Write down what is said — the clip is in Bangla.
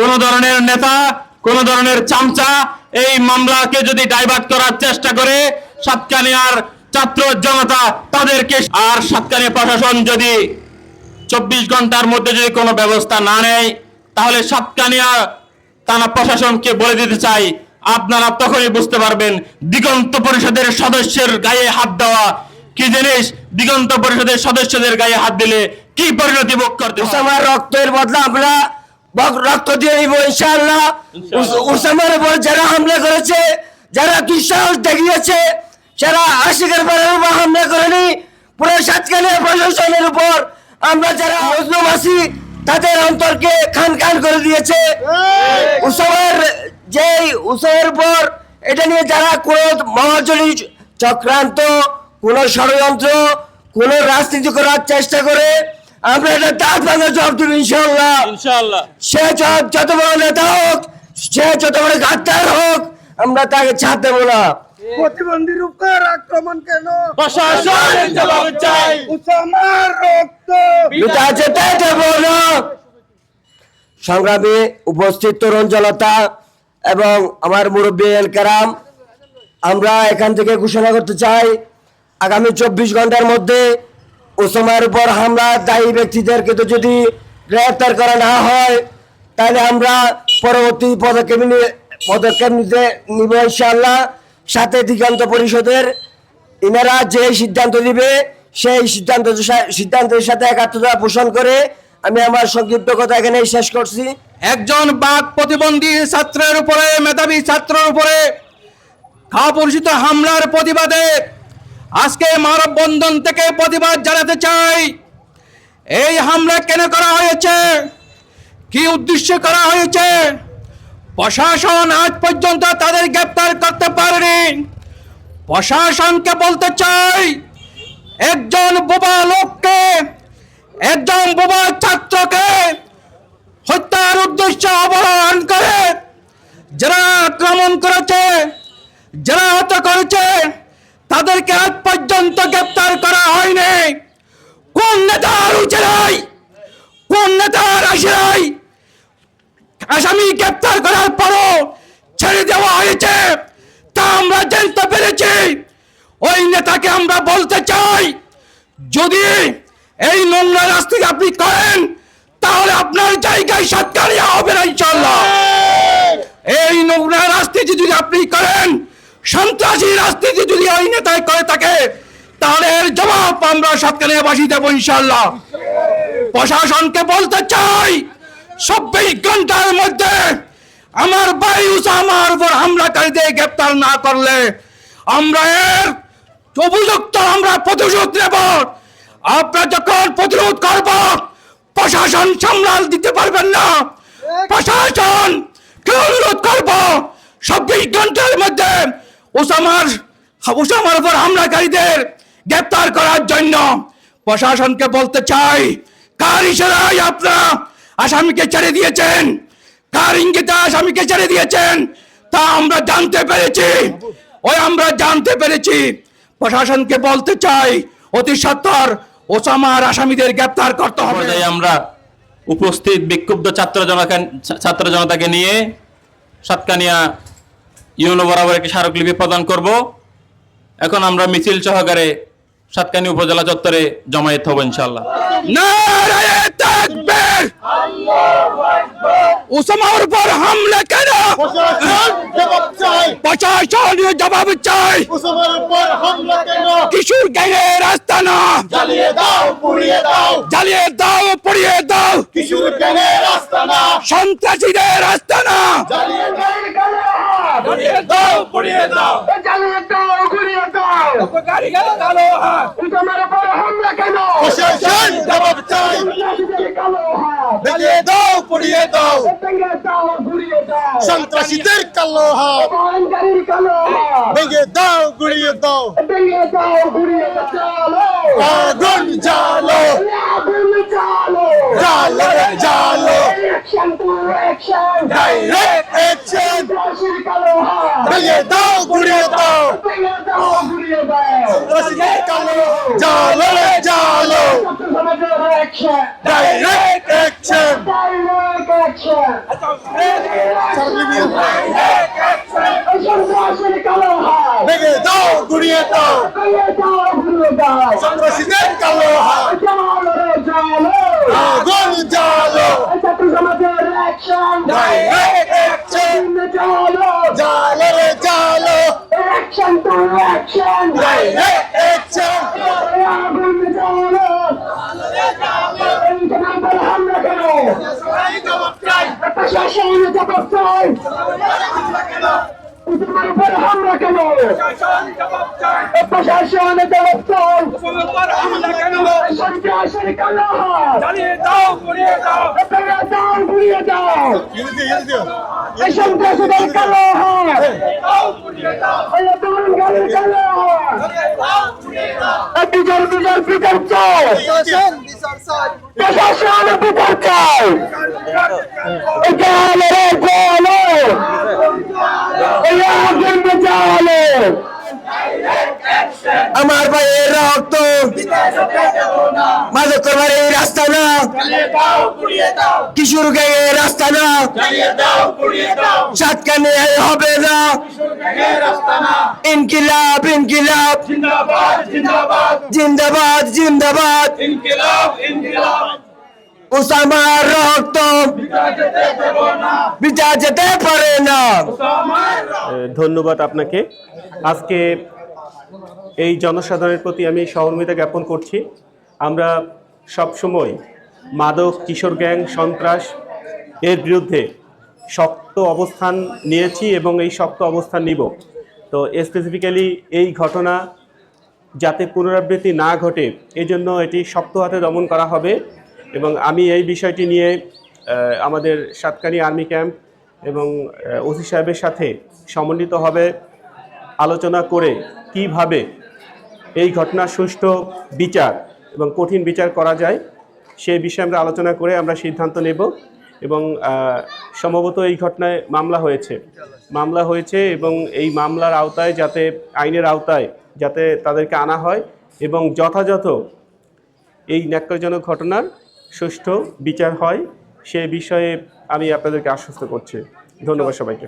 কোন ধরনের নেতা, কোন ধরনের চামচা এই মামলাকে যদি ডাইভার্ট করার চেষ্টা করে, সাতকানিয়ার ছাত্র জনতা তাদেরকে আর সাতকানিয়া প্রশাসন যদি চব্বিশ ঘণ্টার মধ্যে যদি কোনো ব্যবস্থা না নেয়, তাহলে সাতকানিয়া থানা প্রশাসনকে বলে দিতে চাই আপনারা তখনই বুঝতে পারবেন, দিগন্ত পরিষদের সদস্যের গায়ে হাত দেওয়া কি জিনিস দিগন্ত পরিষদের সদস্যদের গায়ে হাত দিলে কি পরিণতি ভোগ করতে? রক্তের বদলা আমরা রক্ত দিয়ে নিব ইনশাআল্লাহ। উস- উসামার উপর যারা হামলা করেছে যারা দুঃসাহস দেখিয়েছে যারা আশিকের পাড়ার উপর হামলা করেনি পুরো সাতকানিয়া প্রশাসনের উপর আমরা যারা মজলুম আছি তাদের অন্তরকে খান খান করে দিয়েছে। উসামার যেই উসামের উপর এটা নিয়ে যারা কোনো মহাজনী চক্রান্ত কোন ষড়যন্ত্র কোন রাজনীতি করার চেষ্টা করে আমরা এটা দাঁত ভাঙা জবাব দেবো ইনশাল্লাহ ইনশাআল্লাহ। সে যত যত বড় নেতা হোক সে যত বড় গাদ্দার হোক আমরা তাকে ছাড় দেবো না। প্রতিবন্ধীর উপর আক্রমণ কেন? প্রশাসন জবাব চাই। উসামার রক্ত। বিটা যেতে দেব না। সংগ্রামী উপস্থিত তরুণ জনতা এবং আমার মুরব্বী এল কারাম আমরা এখান থেকে ঘোষণা করতে চাই আগামী চব্বিশ ঘণ্টার মধ্যে ওসমার উপর হামলা দায়ী ব্যক্তিদেরকে তো যদি গ্রেফতার করা না হয়, তাহলে আমরা পরবর্তী পদক্ষেপ নিয়ে পদক্ষেপ নিতে নিব ইনশাআল্লাহ। সাথে দিগন্ত পরিষদের ইনারা যে সিদ্ধান্ত দিবে, সেই সিদ্ধান্ত সিদ্ধান্তের সাথে একাত্মতা পোষণ করে আমি আমার সংক্ষিপ্ত কথা এখানে শেষ করছি। একজন বাক প্রতিবন্ধী ছাত্রের উপরে, মেধাবী ছাত্রের উপরে খাপরিচিত হামলার প্রতিবাদে আজকে মানববন্ধন থেকে প্রতিবাদ জানাতে চাই। এই হামলা কেন করা হয়েছে? কি উদ্দেশ্যে করা হয়েছে? প্রশাসন আজ পর্যন্ত তাদের গ্রেপ্তার করতে পারেনি। প্রশাসনকে বলতে চাই, একজন বোবা লোককে, একজন বোবা ছাত্রকে হত্যার উদ্দেশ্যে অবলম্বন করে যারা আক্রমণ করেছে, যারা হত্যা করেছে পর্যন্ত গ্রেপ্তার করা হয়নি। কোন নেতার উচেরাই কোন নেতার আশিরাই আসামি গ্রেপ্তার করার পরও ছেড়ে দেওয়া হয়েছে। তা আমরা জানতে পেরেছি। ওই নেতাকে আমরা বলতে চাই, যদি এই নোংরা রাস্তাকে আপনি করেন, তাহলে আপনার জায়গায় সৎকারিয়া হবে না ইনশাল্লাহ এই নোংরা রাজনীতি যদি আপনি করেন, সন্ত্রাসী রাজনীতি যদি ওই নেতায় করে থাকে তাহলে জবাব আমরা সৎকারিয়াবাসী দেবো ইনশাল্লাহ প্রশাসনকে বলতে চাই, চব্বিশ ঘণ্টার মধ্যে আমার ভাই উসামার উপর হামলাকারীদের গ্রেপ্তার না করলে আমরা এর উপযুক্ত আমরা প্রতিশোধ নেব। আপনারা যখন প্রতিরোধ করব, প্রশাসন সামলাল দিতে পারবেন না। প্রশাসন কে অনুরোধ করব, চব্বিশ ঘণ্টার মধ্যে ওসামার ওসামার উপর হামলাকারীদের গ্রেপ্তার করার জন্য প্রশাসনকে বলতে চাই, কার ইশারায় আপনারা আসামিকে ছেড়ে দিয়েছেন? কার ইঙ্গিতে আসামিকে ছেড়ে দিয়েছেন? তা আমরা জানতে পেরেছি। ওই আমরা জানতে পেরেছি। প্রশাসনকে বলতে চাই, অতি সত্তর ওসামার আসামিদের গ্রেপ্তার করতে হবে। আমরা উপস্থিত বিক্ষুব্ধ ছাত্র জনতা ছাত্র জনতাকে নিয়ে সাতকানিয়া ইউনো বরাবর একটি স্মারকলিপি প্রদান করব। এখন আমরা মিছিল সহকারে সাতকানি উপজেলা চত্বরে জমায়েত হব ইনশাল্লাহ উপর হামলা কেন? প্রশাসন জবাব চাই। কিশোর গ্যাংয়ের জ্বালিয়ে দাও পুড়িয়ে দাও। জ্বালিয়ে দাও পড়িয়ে দাও। কিশোর গ্যাংয়ের সন্ত্রাসীদের আস্তানা জ্বালিয়ে দাও পুড়িয়ে দাও। প্রশাসন জবাব চাই। জ্বালিয়ে দাও পুড়িয়ে দাও। সন্ত্রাসীদের কালো হাত। ভেঙে দাও গুড়িয়ে দাও। আগুন জ্বালো। রে জ্বালো। ডাইরেক্ট অ্যাকশন ভেঙে দাও গুড়িয়ে দাও। সন্ত্রাসীদের কালো জ্বালো রে ডাইরেক্ট অ্যাকশন action! কালো হাত ভেঙে দাও গুড়িয়ে দাও সন্ত্রাসীদের কালো হাত আগুন জ্বালো জ্বালো জ্বালো action to action direct action আগুন জালো এই জনতার হামলা কেন প্রশাসন জবাব চাই তোমার উপর হামলা কেন প্রশাসন জবাব চাই সন্ত্রাসের কালো দাও ঘুরিয়ে দাও এই সন্ত্রাসীদের কালো হাত এই দলগালের কালো হাত বিচার বিচার প্রশাসন বিচার চাই জালে রে জালে এই আগুন জালে আমার ভাইয়ের রক্ত মাদক করবার এই রাস্তা না। কিশোর গ্যাংয়ের রাস্তা না। সাতকানে হবে না। ইনকিলাব ইনকিলাব। জিন্দাবাদ জিন্দাবাদ। উসামার রক্ত বিচার যেতে পারে না। ধন্যবাদ আপনাকে। আজকে এই জনসাধারণের প্রতি আমি সহমর্মিতা জ্ঞাপন করছি। আমরা সবসময় মাদক, কিশোর গ্যাং, সন্ত্রাস এর বিরুদ্ধে শক্ত অবস্থান নিয়েছি এবং এই শক্ত অবস্থান নিব। তো স্পেসিফিক্যালি এই ঘটনা যাতে পুনরাবৃত্তি না ঘটে, এজন্য এটি শক্ত হাতে দমন করা হবে এবং আমি এই বিষয়টি নিয়ে আমাদের সাতকানি আর্মি ক্যাম্প এবং ওসি সাহেবের সাথে সমন্বিতভাবে আলোচনা করে কীভাবে এই ঘটনার সুষ্ঠু বিচার এবং কঠিন বিচার করা যায় সেই বিষয়ে আমরা আলোচনা করে আমরা সিদ্ধান্ত নেব এবং সম্ভবত এই ঘটনায় মামলা হয়েছে। মামলা হয়েছে এবং এই মামলার আওতায় যাতে, আইনের আওতায় যাতে তাদেরকে আনা হয় এবং যথাযথ এই ন্যাক্কারজনক ঘটনার সুষ্ঠু বিচার হয়, সে বিষয়ে আমি আপনাদেরকে আশ্বস্ত করছি। ধন্যবাদ সবাইকে।